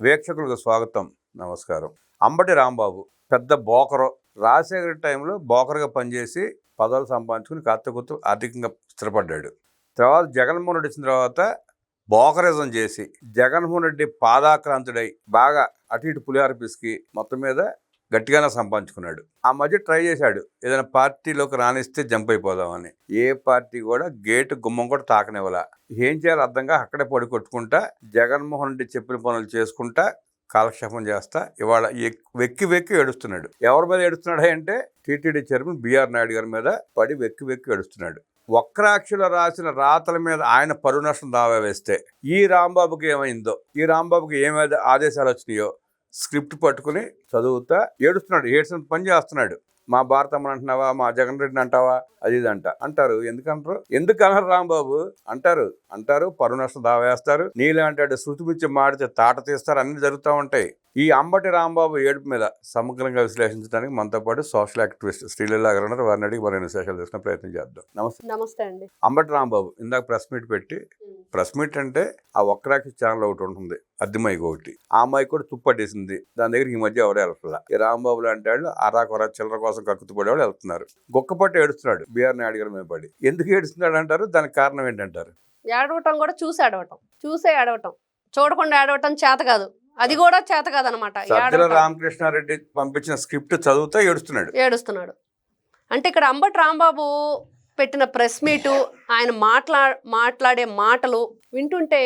వీక్షకులకు స్వాగతం. నమస్కారం. అంబటి రాంబాబు పెద్ద బోకరు. రాజశేఖర టైంలో బోకరుగా పనిచేసి పదవులు సంపాదించుకుని కాస్త ఆర్థికంగా స్థిరపడ్డాడు. తర్వాత జగన్మోహన్ రెడ్డి వచ్చిన తర్వాత బోకరిజం చేసి జగన్మోహన్ రెడ్డి పాదాక్రాంతుడై బాగా అటు ఇటు పులిహార పిసికి మొత్తం మీద గట్టిగానే సంపాదించుకున్నాడు. ఆ మధ్య ట్రై చేశాడు. ఏదైనా పార్టీలోకి రానిస్తే జంప్ అయిపోదామని. ఏ పార్టీ కూడా గేటు గుమ్మం కూడా తాకనివ్వాల. ఏం చేయాలో అర్థంగా అక్కడే పడి కొట్టుకుంటా జగన్మోహన్ రెడ్డి చెప్పిన పనులు చేసుకుంటా కాలక్షేపం చేస్తా ఇవాళ వెక్కి వెక్కి ఏడుస్తున్నాడు. ఎవరి మీద ఏడుస్తున్నాడు అంటే టీటీడీ చైర్మన్ బిఆర్ నాయుడు గారి మీద పడి వెక్కి వెక్కి ఏడుస్తున్నాడు. వక్రాక్షులు రాసిన రాతల మీద ఆయన పరువు నష్టం దావా వేస్తే ఈ రాంబాబుకి ఏమైందో ఈ రాంబాబుకి ఏమైతే ఆదేశాలు వచ్చినాయో స్క్రిప్ట్ పట్టుకుని చదువుతా ఏడుస్తున్నాడు ఏడ్చిన పని చేస్తున్నాడు. మా భారతమ్మని అంటున్నావా మా జగన్ రెడ్డిని అంటావా అది ఇది అంట. అంటారు ఎందుకంటారు? ఎందుకు అనరు రాంబాబు? అంటారు అంటారు పరువు నష్టం దావా వేస్తారు నీలాంటి శృతి పిచ్చి మాడితే తాట తీస్తారు అన్ని జరుగుతూ ఉంటాయి. ఈ అంబటి రాంబాబు ఏడుపు మీద సమగ్రంగా విశ్లేషించడానికి మనతో పాటు సోషల్ యాక్టివిస్ట్ శ్రీలీలా గారు ఉన్నారు వారిని అడిగి మరిన్ని విశేషాలు తీసుకునే ప్రయత్నం చేద్దాం. నమస్తే. నమస్తే అండి. అంబటి రాంబాబు ఇందాక ప్రెస్ మీట్ పెట్టి ప్రెస్ మీట్ అంటే ఆ ఒక్కరాకి ఛానల్ ఒకటి ఉంటుంది. అద్దెమైకి ఒకటి ఆ అమ్మాయి కూడా తుప్పట్టేసింది దాని దగ్గర ఈ మధ్య ఎవరు వెళ్తలా ఈ రాంబాబు లాంటి వాళ్ళు అరా కొర చిల్లర కోసం కక్కుతు పడేవాళ్ళు వెళ్తున్నారు గొక్కపట్టి ఏడుస్తున్నాడు. బీఆర్ నాయుడు గారి మీద పడి. ఎందుకు ఏడుస్తున్నాడు అంటారు దానికి కారణం ఏంటంటారు? ఏడవటం కూడా చూసి ఏడవటం. చూసే ఏడవటం. చూడకుండా ఏడవటం చేత కాదు. అది కూడా చేత కాదనమాట. రామకృష్ణారెడ్డి పంపించిన స్క్రిప్ట్ చదువుతా ఏడుస్తున్నాడు. ఏడుస్తున్నాడు. అంటే ఇక్కడ అంబటి రాంబాబు పెట్టిన ప్రెస్ మీటు ఆయన మాట్లా మాట్లాడే మాటలు వింటుంటే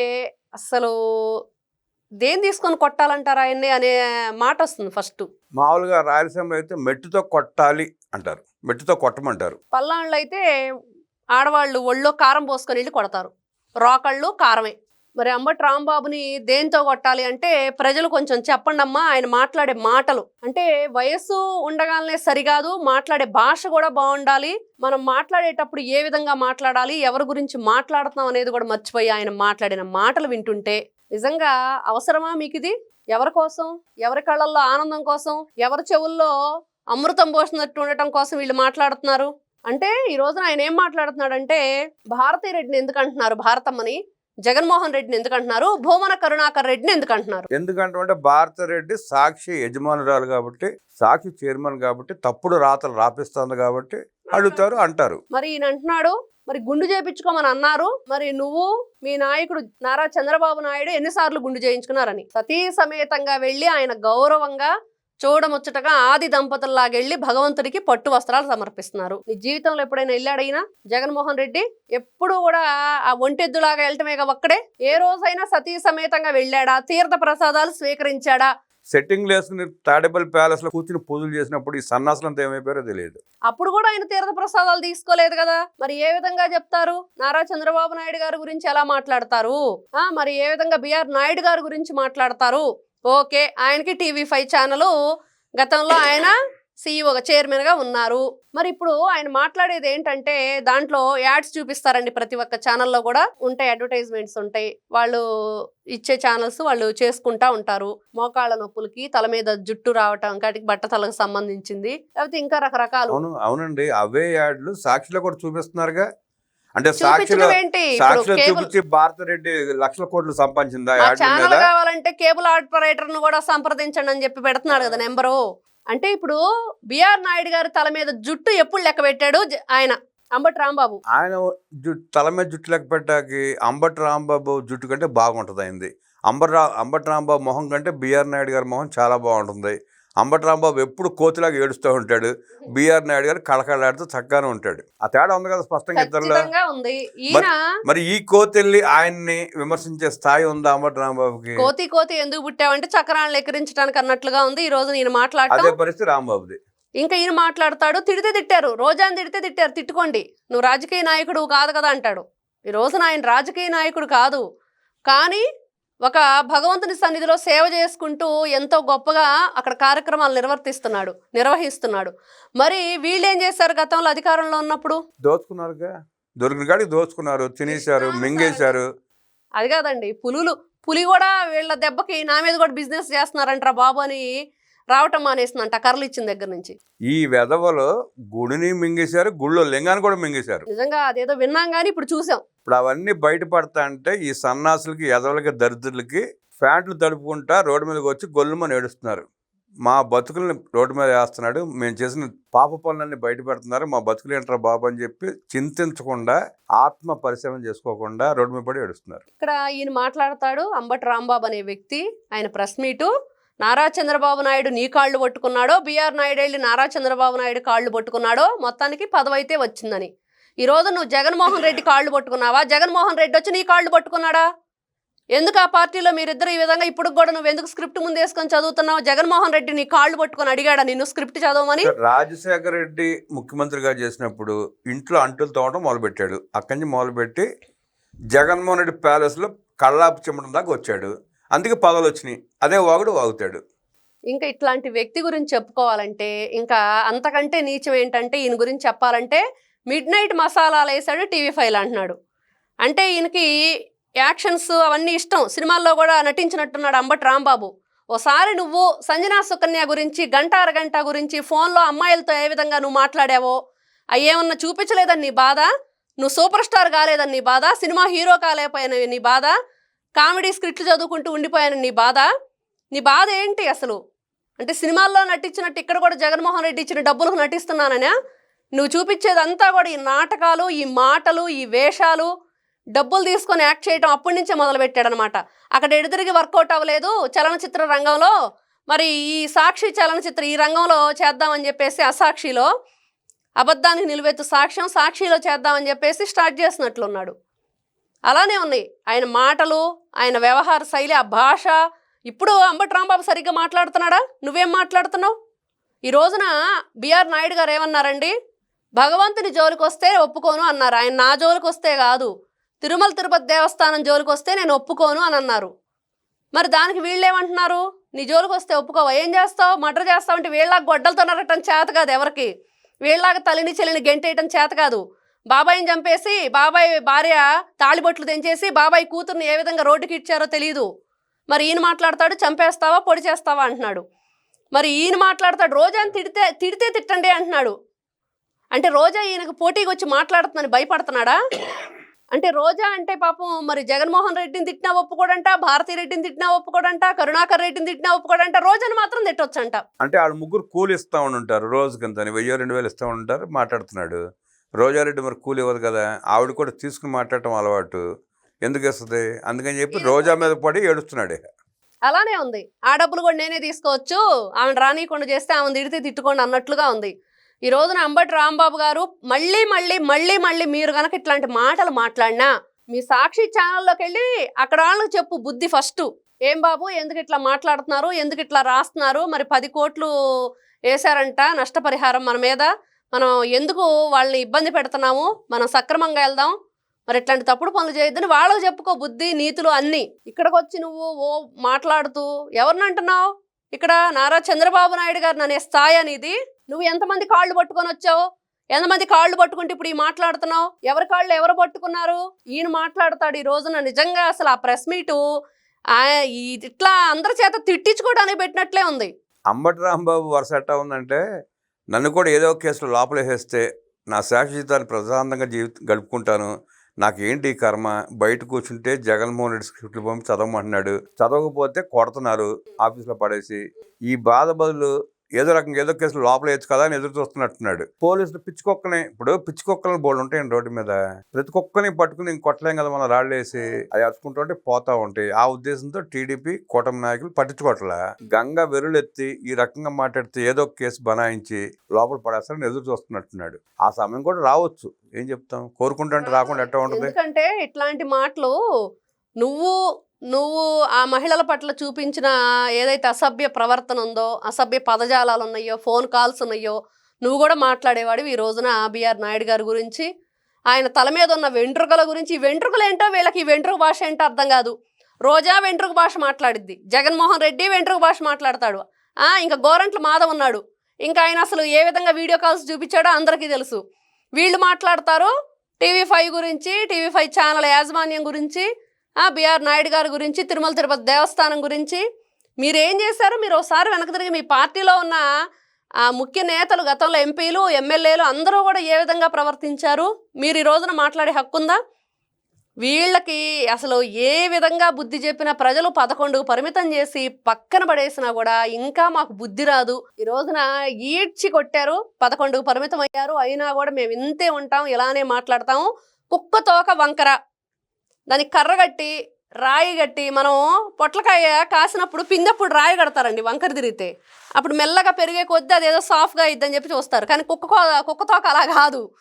అసలు దేని తీసుకొని కొట్టాలంటారా ఆయన్ని అనే మాట వస్తుంది ఫస్ట్ మామూలుగా రాయలసీమలో అయితే మెట్టుతో కొట్టాలి అంటారు. మెట్టుతో కొట్టమంటారు. పల్నాళ్ళు అయితే ఆడవాళ్ళు ఒళ్ళో కారం పోసుకొని వెళ్ళి కొడతారు. రోకళ్ళు కారమే. మరి అంబటి రాంబాబుని దేంతో కొట్టాలి అంటే ప్రజలు కొంచెం చెప్పండి అమ్మా ఆయన మాట్లాడే మాటలు. అంటే వయస్సు ఉండగానే సరికాదు మాట్లాడే భాష కూడా బాగుండాలి. మనం మాట్లాడేటప్పుడు ఏ విధంగా మాట్లాడాలి ఎవరి గురించి మాట్లాడుతున్నాం అనేది కూడా మర్చిపోయి ఆయన మాట్లాడిన మాటలు వింటుంటే నిజంగా అవసరమా మీకు ఇది ఎవరి కోసం? ఎవరి కళ్ళల్లో ఆనందం కోసం? ఎవరి చెవుల్లో అమృతం పోసినట్టు ఉండటం కోసం వీళ్ళు మాట్లాడుతున్నారు? అంటే ఈ రోజున ఆయన ఏం మాట్లాడుతున్నాడంటే భారతీ రెడ్డిని ఎందుకు అంటున్నారు భారతమ్మని జగన్మోహన్ రెడ్డిని ఎందుకు అంటున్నారు భూమన కరుణాకర్ రెడ్డిని ఎందుకు అంటున్నారు ఎందుకంటే భారతరెడ్డి సాక్షి యజమానురాలు కాబట్టి సాక్షి చైర్మన్ కాబట్టి తప్పుడు రాతలు రాపిస్తుంది కాబట్టి అడుగుతారు అంటారు. మరి ఈయన అంటున్నాడు మరి గుండు చేయించుకోమని అన్నారు. మరి నువ్వు మీ నాయకుడు నారా చంద్రబాబు నాయుడు ఎన్నిసార్లు గుండు చేయించుకున్నారని. సతీ సమేతంగా వెళ్ళి ఆయన గౌరవంగా చూడముచ్చటగా ఆది దంపతుల్లాగెళ్ళి భగవంతుడికి పట్టు వస్త్రాలు సమర్పిస్తున్నారు. నీ జీవితంలో ఎప్పుడైనా వెళ్ళాడైనా? జగన్మోహన్ రెడ్డి ఎప్పుడు కూడా ఆ ఒంటెద్దులాగా వెళ్ళటమేగా ఒక్కడే? ఏ రోజైనా సతీ సమేతంగా వెళ్ళాడా? తీర్థ ప్రసాదాలు స్వీకరించాడా? సెట్టింగ్ వేసుకుని తాడేపల్లి ప్యాలెస్లో కూర్చుని పూజలు చేసినప్పుడు ఈ సన్నాసులంతా ఏమైపోయారో తెలియదు. అప్పుడు కూడా ఆయన తీర్థ ప్రసాదాలు తీసుకోలేదు కదా? మరి ఏ విధంగా చెప్తారు? నారా చంద్రబాబు నాయుడు గారి గురించి ఎలా మాట్లాడతారు? ఆ మరి ఏ విధంగా బిఆర్ నాయుడు గారి గురించి మాట్లాడతారు? ఓకే ఆయనకి టీవీ ఫైవ్ ఛానల్. గతంలో ఆయన సీఈఓగా చైర్మన్గా ఉన్నారు. మరి ఇప్పుడు ఆయన మాట్లాడేది ఏంటంటే దాంట్లో యాడ్స్ చూపిస్తారండి ప్రతి ఒక్క ఛానల్లో కూడా. ఉంటాయి అడ్వర్టైజ్మెంట్స్ ఉంటాయి. వాళ్ళు ఇచ్చే ఛానల్స్ వాళ్ళు చేసుకుంటా ఉంటారు. మోకాళ్ళ నొప్పులకి తల మీద జుట్టు రావటం కాటికి బట్టతలకు సంబంధించింది. లేకపోతే ఇంకా రకరకాలు. అవును అవునండి. అవే యాడ్లు సాక్షిలో కూడా చూపిస్తున్నారుగా. అంటే సాక్షిలో సాక్షిలో చూపించి భారతరెడ్డి లక్షల కోట్లు సంపాదించిందా ఛానల్ కావాలంటే కేబుల్ ఆపరేటర్ను కూడా సంప్రదించండి అని చెప్పి పెడుతున్నాడు కదా నెంబరు. అంటే ఇప్పుడు బిఆర్ నాయుడు గారి తల మీద జుట్టు ఎప్పుడు లెక్క పెట్టాడు? ఆయన అంబటి రాంబాబు. ఆయన జుట్టు తల మీద జుట్టు లెక్క పెట్టాకి అంబటి రాంబాబు జుట్టు కంటే బాగుంటుంది అయింది అంబర్ రా అంబటి రాంబాబు మొహం కంటే బిఆర్ నాయుడు గారి మొహం చాలా బాగుంటుంది. అంబటి రాంబాబు ఎప్పుడు కోతిలాగా ఏడుస్తూ ఉంటాడు. బిఆర్ నాయుడు గారు కళకళలాడుతూ చక్కగానే ఉంటాడు. ఆ తేడా ఉంది కదా స్పష్టంగా ఇద్దరులో? ఈయన మరి ఈ కోతెల్లి ఆయన్ని విమర్శించే స్థాయి ఉందా అంబటి రాంబాబుకి కోతి కోతి ఎందుకు పుట్టావంటే చక్రాలను ఎక్కిరించడానికి అన్నట్లుగా ఉంది. ఈ రోజు నేను మాట్లాడటం అదే పరిస్థితి రాంబాబుది. ఇంకా ఈయన మాట్లాడతాడు. తిడితే తిట్టారు. రోజాని తిడితే తిట్టారు. తిట్టుకోండి. నువ్వు రాజకీయ నాయకుడు కాదు కదా అంటాడు. ఈ రోజున ఆయన రాజకీయ నాయకుడు కాదు. కానీ ఒక భగవంతుని సన్నిధిలో సేవ చేసుకుంటూ ఎంతో గొప్పగా అక్కడ కార్యక్రమాలు నిర్వర్తిస్తున్నాడు నిర్వహిస్తున్నాడు. మరి వీళ్ళు ఏం చేశారు గతంలో అధికారంలో ఉన్నప్పుడు? దోచుకున్నారుగా. దొరికిన కాడికి దోచుకున్నారు తినేశారు మింగేశారు. అది కాదండి పులులు పులి కూడా వీళ్ళ దెబ్బకి నా మీద కూడా బిజినెస్ చేస్తున్నారంటారా బాబు అని రావటం మానేసిందంట కర్రలు ఇచ్చిన దగ్గర నుంచి. ఈ వెధవలో గుడిని మింగేశారు గుళ్ళో లింగాన్ని కూడా మింగేశారు. నిజంగా అదేదో విన్నాం కానీ ఇప్పుడు చూసాం. ఇప్పుడు అవన్నీ బయటపడతా అంటే ఈ సన్నాసులకి ఎదవలకి దరిద్రులకి ప్యాంట్లు తడుపుకుంటా రోడ్డు మీదకి వచ్చి గొల్లుమని ఏడుస్తున్నారు. మా బతుకుల్ని రోడ్డు మీద వేస్తున్నాడు మేము చేసిన పాప పనులన్నీ బయట పెడుతున్నారు మా బతుకులు ఏంటారా బాబు అని చెప్పి చింతించకుండా ఆత్మ పరిశ్రమ చేసుకోకుండా రోడ్డు మీద పడి ఏడుస్తున్నారు. ఇక్కడ ఈయన మాట్లాడతాడు అంబటి రాంబాబు అనే వ్యక్తి ఆయన ప్రెస్ మీటు. నారా చంద్రబాబు నాయుడు నీ కాళ్ళు పట్టుకున్నాడో బీఆర్ నాయుడు వెళ్ళి నారా చంద్రబాబు నాయుడు కాళ్ళు పట్టుకున్నాడో మొత్తానికి పదవైతే వచ్చిందని. ఈ రోజు నువ్వు జగన్మోహన్ రెడ్డి కాళ్ళు పట్టుకున్నావా? జగన్మోహన్ రెడ్డి వచ్చి నీ కాళ్ళు పట్టుకున్నాడా? ఎందుకు ఆ పార్టీలో మీరిద్దరు ఈ విధంగా ఇప్పుడు కూడా నువ్వు ఎందుకు స్క్రిప్ట్ ముందు వేసుకొని చదువుతున్నావు? జగన్మోహన్ రెడ్డి నీ కాళ్ళు పట్టుకొని అడిగాడా నిన్ను స్క్రిప్ట్ చదవమని? రాజశేఖర రెడ్డి ముఖ్యమంత్రిగా చేసినప్పుడు ఇంట్లో అంటులు తోవడం మొదలుపెట్టాడు. అక్కడి నుంచి మొదలుపెట్టి జగన్మోహన్ రెడ్డి ప్యాలెస్లో కళ్ళాపు చిమ్మడం దాకా వచ్చాడు. అందుకే పగలు వచ్చినాయి. అదే వాగుడు వాగుతాడు. ఇంకా ఇట్లాంటి వ్యక్తి గురించి చెప్పుకోవాలంటే ఇంకా అంతకంటే నీచం ఏంటంటే ఈయన గురించి చెప్పాలంటే మిడ్ నైట్ మసాలాలు వేసాడు టీవీ ఫైవ్ అంటున్నాడు. అంటే ఈయనకి యాక్షన్స్ అవన్నీ ఇష్టం. సినిమాల్లో కూడా నటించినట్టున్నాడు అంబటి రాంబాబు. ఓసారి నువ్వు సంజనా సుకన్య గురించి గంట అరగంట గురించి ఫోన్లో అమ్మాయిలతో ఏ విధంగా నువ్వు మాట్లాడావో అయ్యేమన్నా ఏమన్నా చూపించలేదని నీ బాధ? నువ్వు సూపర్ స్టార్ కాలేదని నీ బాధ? సినిమా హీరో కాలేకపోయిన నీ బాధ? కామెడీ స్క్రిప్ట్లు చదువుకుంటూ ఉండిపోయాను. నీ బాధ? నీ బాధ ఏంటి అసలు? అంటే సినిమాల్లో నటించినట్టు ఇక్కడ కూడా జగన్మోహన్ రెడ్డి ఇచ్చిన డబ్బులకు నటిస్తున్నాననే? నువ్వు చూపించేదంతా కూడా ఈ నాటకాలు ఈ మాటలు ఈ వేషాలు డబ్బులు తీసుకొని యాక్ట్ చేయడం అప్పటి నుంచే మొదలుపెట్టాడనమాట. అక్కడ ఎదురుగా వర్కౌట్ అవ్వలేదు చలనచిత్ర రంగంలో. మరి ఈ సాక్షి చలనచిత్ర ఈ రంగంలో చేద్దామని చెప్పేసి అసాక్షిలో అబద్ధానికి నిలువెత్తు సాక్ష్యం సాక్షిలో చేద్దామని చెప్పేసి స్టార్ట్ చేసినట్లున్నాడు. అలానే ఉన్నాయి ఆయన మాటలు ఆయన వ్యవహార శైలి ఆ భాష. ఇప్పుడు అంబటి రాంబాబు సరిగ్గా మాట్లాడుతున్నాడా? నువ్వేం మాట్లాడుతున్నావు? ఈ రోజున బిఆర్ నాయుడు గారు ఏమన్నారండి? భగవంతుని జోలికి వస్తే ఒప్పుకోను అన్నారు. ఆయన నా జోలికి వస్తే కాదు. తిరుమల తిరుపతి దేవస్థానం జోలికి వస్తే నేను ఒప్పుకోను అని అన్నారు. మరి దానికి వీళ్ళు ఏమంటున్నారు నీ జోలికి వస్తే ఒప్పుకోవా? ఏం చేస్తావు? మర్డర్ చేస్తావు అంటే వీళ్ళకి గొడ్డలతో నరటం చేత కాదు ఎవరికి. వీళ్ళలాగా తల్లిని చెల్లిని గెంటేయటం చేత కాదు. బాబాయిని చంపేసి బాబాయ్ భార్య తాళిబొట్లు తెంచేసి బాబాయ్ కూతుర్ని ఏ విధంగా రోడ్డుకి ఇచ్చారో తెలియదు మరి ఈయన మాట్లాడతాడు చంపేస్తావా పొడి చేస్తావా అంటున్నాడు. మరి ఈయన మాట్లాడతాడు రోజా తిడితే తిడితే తిట్టండి అంటున్నాడు. అంటే రోజా ఈయనకు పోటీకి వచ్చి మాట్లాడుతుందని భయపడుతున్నాడా? అంటే రోజా అంటే పాపం మరి జగన్మోహన్ రెడ్డిని తిట్టినా ఒప్పుకోడంట భారతీ రెడ్డిని తిట్టినా ఒప్పుకోడంట కరుణాకర్ రెడ్డిని తిట్టినా ఒప్పుకోడంట రోజాని మాత్రం తిట్టొచ్చంట. అంటే ఆడు ముగ్గురు కూలి ఇస్తా ఉంటారు రోజుకింత వెయ్యో రెండు వేలు ఇస్తా ఉంటారు మాట్లాడుతున్నాడు. రోజారెడ్డి మరి కూలి ఇవ్వదు కదా ఆవిడ కూడా తీసుకుని మాట్లాడటం అలవాటు ఎందుకు ఇస్తుంది అందుకని చెప్పి రోజా మీద పడి ఏడుస్తున్నాడు. అలానే ఉంది. ఆ డబ్బులు కూడా నేనే తీసుకోవచ్చు ఆమెను రానియకుండా చేస్తే ఆమెను తిడితే తిట్టుకోండి అన్నట్లుగా ఉంది. ఈ రోజున అంబటి రాంబాబు గారు మళ్ళీ మళ్ళీ మళ్ళీ మళ్ళీ మీరు కనుక ఇట్లాంటి మాటలు మాట్లాడినా మీ సాక్షి ఛానల్లోకి వెళ్ళి అక్కడ వాళ్ళకి చెప్పు బుద్ధి ఫస్ట్ ఏం బాబు? ఎందుకు ఇట్లా మాట్లాడుతున్నారు? ఎందుకు ఇట్లా రాస్తున్నారు? మరి పది కోట్లు వేశారంట నష్టపరిహారం మన మీద. మనం ఎందుకు వాళ్ళని ఇబ్బంది పెడుతున్నాము? మనం సక్రమంగా వెళ్దాం. మరి ఇట్లాంటి తప్పుడు పనులు చేయొద్దని వాళ్ళకు చెప్పుకో బుద్ధి నీతులు అన్నీ. ఇక్కడికి వచ్చి నువ్వు ఓ మాట్లాడుతూ ఎవరిని అంటున్నావు? ఇక్కడ నారా చంద్రబాబు నాయుడు గారు అనే స్థాయి అనేది. నువ్వు ఎంతమంది కాళ్ళు పట్టుకొని వచ్చావు? ఎంతమంది కాళ్ళు పట్టుకుంటే ఇప్పుడు ఈ మాట్లాడుతున్నావు? ఎవరి కాళ్ళు ఎవరు పట్టుకున్నారు? ఈయన మాట్లాడతాడు ఈ రోజున నిజంగా అసలు ఆ ప్రెస్ మీటు ఇట్లా అందరి చేత తిట్టించుకోవడానికి పెట్టినట్లే ఉంది. అంబటి రాంబాబు వరుస ఎట్టా ఉందంటే నన్ను కూడా ఏదో ఒక కేసులో లోపల వేసేస్తే నా శాశ్వత జీవితాన్ని ప్రశాంతంగా జీవిత గడుపుకుంటాను. నాకేంటి కర్మ? బయట కూర్చుంటే జగన్మోహన్ రెడ్డి స్క్రిప్ట్లు పంపి చదవమంటున్నాడు. చదవకపోతే కొడుతున్నారు ఆఫీస్లో పడేసి. ఈ బాధ బదులు ఏదో రకంగా ఏదో కేసులు లోపల వేయచ్చు కదా అని ఎదురు చూస్తున్నట్టున్నాడు. పోలీసులు పిచ్చుకొక్కని ఇప్పుడు పిచ్చుకొక్కలని బోర్డు ఉంటాయండి రోడ్డు మీద. ప్రతి కుక్కని పట్టుకుని ఇంక కొట్టలేం కదా మనం రాళ్ళు అది అవి అరుచుకుంటుంటే పోతా ఉంటాయి. ఆ ఉద్దేశంతో టీడీపీ కూటమి నాయకులు పట్టించుకోవట్లా. గంగ వెరులెత్తి ఈ రకంగా మాట్లాడితే ఏదో ఒక కేసు బనాయించి లోపల పడేస్తారని ఎదురు చూస్తున్నట్టున్నాడు. ఆ సమయం కూడా రావచ్చు. ఏం చెప్తాం? కోరుకుంటుంటే రాకుండా ఎట్లా ఉంటుంది? ఎందుకంటే ఇట్లాంటి మాటలు నువ్వు నువ్వు ఆ మహిళల పట్ల చూపించిన ఏదైతే అసభ్య ప్రవర్తన ఉందో అసభ్య పదజాలాలు ఉన్నాయో ఫోన్ కాల్స్ ఉన్నాయో నువ్వు కూడా మాట్లాడేవాడివి ఈ రోజున బిఆర్ నాయుడు గారి గురించి. ఆయన తల మీద ఉన్న వెంట్రుకల గురించి. ఈ వెంట్రుకలు ఏంటో వీళ్ళకి ఈ వెంట్రుక భాష ఏంటో అర్థం కాదు. రోజా వెంట్రుక భాష మాట్లాడిద్ది. జగన్మోహన్ రెడ్డి వెంట్రుక భాష మాట్లాడతాడు. ఇంకా గోరంట్ల మాధవ్ ఉన్నాడు. ఇంకా ఆయన అసలు ఏ విధంగా వీడియో కాల్స్ చూపించాడో అందరికీ తెలుసు. వీళ్ళు మాట్లాడతారు టీవీ ఫైవ్ గురించి టీవీ ఫైవ్ ఛానల్ యాజమాన్యం గురించి. బిఆర్ నాయుడు గారి గురించి తిరుమల తిరుపతి దేవస్థానం గురించి. మీరు ఏం చేశారు? మీరు ఒకసారి వెనక తిరిగి మీ పార్టీలో ఉన్న ఆ ముఖ్య నేతలు గతంలో ఎంపీలు ఎమ్మెల్యేలు అందరూ కూడా ఏ విధంగా ప్రవర్తించారు? మీరు ఈ రోజున మాట్లాడే హక్కు ఉందా? వీళ్ళకి అసలు ఏ విధంగా బుద్ధి చెప్పినా ప్రజలు పదకొండు పరిమితం చేసి పక్కన పడేసినా కూడా ఇంకా మాకు బుద్ధి రాదు. ఈ రోజున ఈడ్చి కొట్టారు పదకొండుకు పరిమితం అయ్యారు. అయినా కూడా మేము ఇంతే ఉంటాం ఇలానే మాట్లాడతాము కుక్క తోక వంకర. దానికి కర్ర కట్టి రాయి కట్టి మనం పొట్లకాయ కాసినప్పుడు పిందప్పుడు రాయి కడతారండి వంకర తిరిగితే. అప్పుడు మెల్లగా పెరిగే కొద్దీ అదేదో సాఫ్ట్గా ఇద్దని చెప్పి చూస్తారు. కానీ కుక్క కో- అలా కాదు.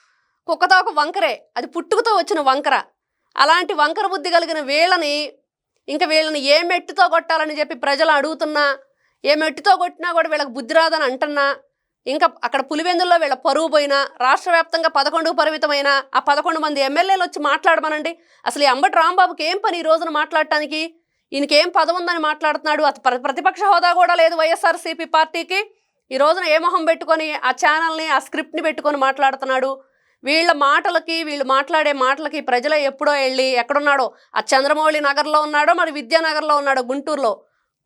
కుక్కతోక వంకరే. అది పుట్టుకతో వచ్చిన వంకర. అలాంటి వంకర బుద్ధి కలిగిన వీళ్ళని ఇంకా వీళ్ళని ఏ మెట్టుతో కొట్టాలని చెప్పి ప్రజలు అడుగుతున్నా ఏ మెట్టుతో కొట్టినా కూడా వీళ్ళకి బుద్ధి రాదని అంటున్నా ఇంకా అక్కడ పులివెందుల్లో వీళ్ళ పరువు పోయినా రాష్ట్ర వ్యాప్తంగా పదకొండు పరిమితమైన ఆ పదకొండు మంది ఎమ్మెల్యేలు వచ్చి మాట్లాడమనండి. అసలు ఈ అంబటి రాంబాబుకి ఏం పని ఈ రోజున మాట్లాడటానికి? ఈయనకేం పదం ఉందని మాట్లాడుతున్నాడు? అత ప్రతిపక్ష హోదా కూడా లేదు వైఎస్ఆర్సీపీ పార్టీకి. ఈ రోజున ఏ మొహం పెట్టుకొని ఆ ఛానల్ని ఆ స్క్రిప్ట్ని పెట్టుకొని మాట్లాడుతున్నాడు? వీళ్ళ మాటలకి వీళ్ళు మాట్లాడే మాటలకి ప్రజలు ఎప్పుడో వెళ్ళి ఎక్కడున్నాడో? ఆ చంద్రమౌళి నగర్లో ఉన్నాడో మరి విద్యానగర్లో ఉన్నాడో గుంటూరులో?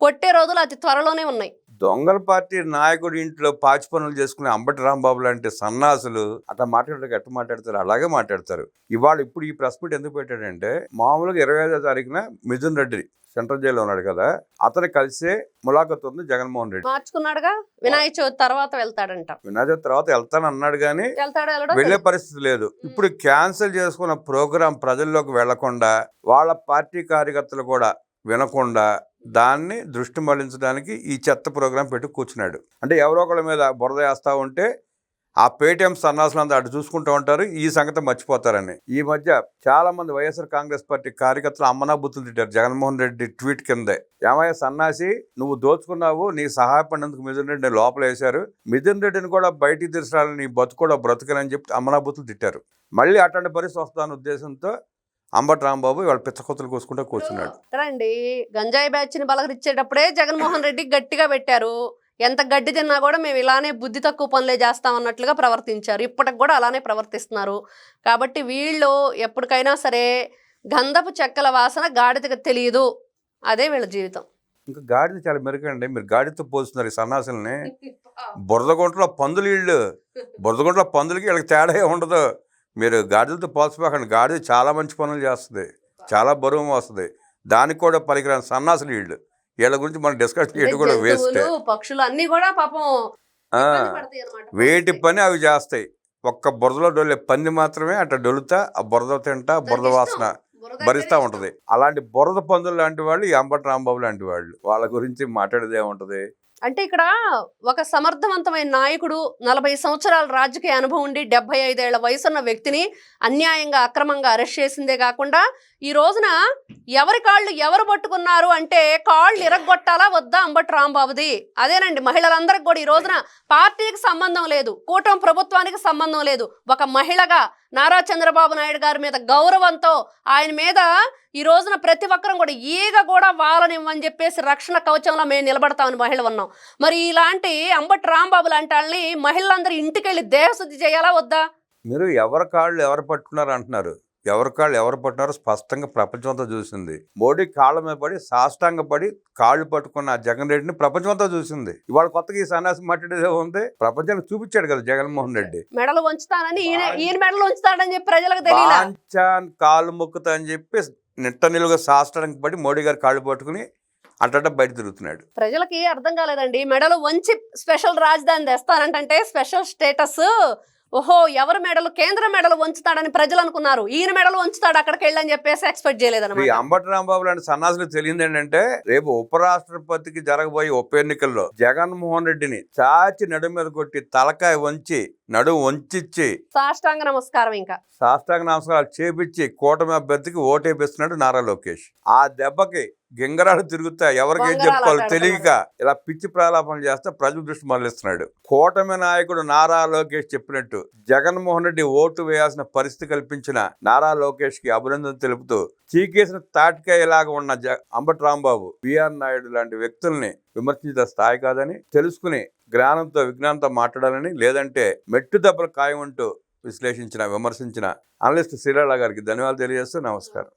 కొట్టే రోజులు అతి త్వరలోనే ఉన్నాయి. దొంగల పార్టీ నాయకుడి ఇంట్లో పాచి పనులు చేసుకునే అంబటి రాంబాబు లాంటి సన్నాసులు అట్లా మాట్లాడడానికి ఎట్లా మాట్లాడతారు? అలాగే మాట్లాడతారు. ఇవాళ ఇప్పుడు ఈ ప్రెస్ మీట్ ఎందుకు పెట్టాడంటే మామూలుగా ఇరవై ఐదో తారీఖున మిథున్ రెడ్డి సెంట్రల్ జైల్లో ఉన్నాడు కదా అతను కలిసే ములాఖత్ ఉంది జగన్మోహన్ రెడ్డి. మార్చుకున్నాడుగా? వినాయక చవితి తర్వాత వెళ్తాడంట. వినాయక తర్వాత వెళ్తాను అన్నాడు కానీ వెళ్ళే పరిస్థితి లేదు. ఇప్పుడు క్యాన్సిల్ చేసుకున్న ప్రోగ్రాం ప్రజల్లోకి వెళ్ళకుండా వాళ్ళ పార్టీ కార్యకర్తలు కూడా వినకుండా దాన్ని దృష్టి మళ్ళించడానికి ఈ చెత్త ప్రోగ్రాం పెట్టి కూర్చున్నాడు. అంటే ఎవరో ఒకళ్ళ మీద బురద వేస్తూ ఉంటే ఆ పేటీఎం సన్నాసులంతా అటు చూసుకుంటూ ఉంటారు ఈ సంగతి మర్చిపోతారని. ఈ మధ్య చాలా మంది వైఎస్ఆర్ కాంగ్రెస్ పార్టీ కార్యకర్తలు అమ్మనా బుద్ధులు తిట్టారు జగన్మోహన్ రెడ్డి ట్వీట్ కిందే. ఏమయ్య సన్నాసి నువ్వు దోచుకున్నావు నీ సహాయపడినందుకు మిథున్ రెడ్డిని లోపల వేశారు మిథున్ రెడ్డిని కూడా బయటికి తీసుకురాలని నీ బతుకు కూడా బ్రతకనని చెప్పి అమ్మనా బుద్ధులు తిట్టారు. మళ్ళీ అట్లాంటి పరిస్థితి వస్తుందన్న ఉద్దేశంతో అంబటి రాంబాబు ఇవాళ పిచ్చకొత్తలు కూసుకుంటూ కూర్చున్నాడు. రండి. గంజాయి బ్యాచ్ని బలకరిచ్చేటప్పుడే జగన్మోహన్ రెడ్డి గట్టిగా పెట్టారు. ఎంత గడ్డి తిన్నా కూడా మేము ఇలానే బుద్ధి తక్కువ పనులే చేస్తాం అన్నట్లుగా ప్రవర్తించారు. ఇప్పటికి కూడా అలానే ప్రవర్తిస్తున్నారు. కాబట్టి వీళ్ళు ఎప్పటికైనా సరే గంధపు చెక్కల వాసన గాడిదకి తెలియదు అదే వీళ్ళ జీవితం. ఇంకా గాడిద చాలా మెరుగండి. మీరు గాడితో పోస్తున్నారు ఈ సన్నాసుల్ని. బురదగుంటలో పందులు ఇళ్ళు బురదగుంటలో పందులకి వీళ్ళకి తేడా ఏం ఉండదు మీరు గాడిదలతో పోల్చిపోకండి గాడిద చాలా మంచి పనులు చేస్తుంది. చాలా బరువు వస్తుంది దానికి కూడా పనికిరాని సన్నాసులు వీళ్ళు. వీళ్ళ గురించి మనం డిస్కస్ చేయడం కూడా వేస్ట్. పక్షులు అన్ని కూడా పాపం. వేటి పని అవి చేస్తాయి. ఒక్క బురదలో డొల్లే పంది మాత్రమే అట్లా డొలుతా ఆ బురద తింటా బురద వాసన భరిస్తూ ఉంటది. అలాంటి బురద పందులు లాంటి వాళ్ళు ఈ అంబటి రాంబాబు లాంటి వాళ్ళు వాళ్ళ గురించి మాట్లాడేది ఏముంటది? అంటే ఇక్కడ ఒక సమర్థవంతమైన నాయకుడు నలభై సంవత్సరాల రాజకీయ అనుభవం ఉండి డెబ్బై ఐదేళ్ళ వయసున్న వ్యక్తిని అన్యాయంగా అక్రమంగా అరెస్ట్ చేసిందే కాకుండా ఈ రోజున ఎవరి కాళ్ళు ఎవరు పట్టుకున్నారు అంటే కాళ్ళు ఇరగొట్టాలా వద్దా అంబటి రాంబాబుది? అదేనండి మహిళలందరికి కూడా ఈ రోజున పార్టీకి సంబంధం లేదు కూటమి ప్రభుత్వానికి సంబంధం లేదు. ఒక మహిళగా నారా చంద్రబాబు నాయుడు గారి మీద గౌరవంతో ఆయన మీద ఈ రోజున ప్రతి ఒక్కరం కూడా ఈగ కూడా వాలనివ్వని చెప్పేసి రక్షణ కవచంలో మేము నిలబడతామని మహిళ ఉన్నాం మరి ఇలాంటి అంబటి రాంబాబు లాంటి వాళ్ళని మహిళలందరూ ఇంటికి వెళ్ళి దేహశుద్ధి చేయాలా వద్దా? మీరు ఎవరి కాళ్ళు ఎవరు పట్టుకున్నారు అంటున్నారు. ఎవరి కాళ్ళు ఎవరు పట్టుకున్నారో స్పష్టంగా ప్రపంచమంతా చూసింది. మోడీ కాళ్ళ మీద పడి సాష్టాంగ పడి కాళ్ళు పట్టుకున్న జగన్ రెడ్డిని ప్రపంచమంతా చూసింది. ఇవాళ కొత్తగా ఈ సన్యాసి మాట్లాడేదే ఉంది ప్రపంచానికి చూపించాడు కదా జగన్మోహన్ రెడ్డి. మెడలు వంచుతానని ఈయన మెడలు వంచుతాడని చెప్పి ప్రజలకు బాంచాన్ కాళ్ళు మొక్కుతా అని చెప్పి నిట్ట నిలుగా సాష్టానికి పడి మోడీ గారు కాళ్ళు పట్టుకుని అట్ట బయట తిరుగుతున్నాడు. ప్రజలకి అర్థం కాలేదండి. మెడలు వంచి స్పెషల్ రాజధాని తెస్తానంటే స్పెషల్ స్టేటస్ ఓహో ఎవరు మెడలు? కేంద్ర మెడలు వంచుతాడని ప్రజలు అనుకున్నారు. ఈయన మెడలు వంచుతాడు అక్కడికి వెళ్ళని చెప్పేసి ఎక్స్పెక్ట్ ఈ చేయలేదన్నమాట అంబటి రాంబాబు లాంటి సన్నాసులకు తెలియదు ఏంటంటే రేపు ఉపరాష్ట్రపతికి జరగబోయే ఉప ఎన్నికల్లో జగన్మోహన్ రెడ్డిని చాచి నడు మీద కొట్టి తలకాయ వంచి నడుము వంచిచ్చి సాష్టాంగ నమస్కారం ఇంకా. సాష్టాంగ నమస్కారాలు చేపించి కూటమి అభ్యర్థికి ఓటేపిస్తున్నాడు నారా లోకేష్. ఆ దెబ్బకి గింగరాలు తిరుగుతా ఎవరికి ఏం చెప్పుకోవాలో ఆటాడుతున్నాడు. తెలియక ఇలా పిచ్చి ప్రలాపన చేస్తే ప్రజల దృష్టి మళ్ళిస్తున్నాడు కూటమి నాయకుడు నారా లోకేష్ చెప్పినట్టు జగన్మోహన్ రెడ్డి ఓటు వేయాల్సిన పరిస్థితి కల్పించిన నారా లోకేష్కి అభినందన తెలుపుతూ చీకేసిన తాటికాయలాగా ఉన్న జ అంబటి రాంబాబు బిఆర్ నాయుడు లాంటి వ్యక్తుల్ని విమర్శించే స్థాయి కాదని తెలుసుకుని జ్ఞానంతో విజ్ఞానంతో మాట్లాడాలని లేదంటే మెట్టు దెబ్బలు ఖాయం అంటూ విశ్లేషించిన విమర్శించిన అనలిస్ట్ శ్రీరాళ గారికి ధన్యవాదాలు తెలియజేస్తూ నమస్కారం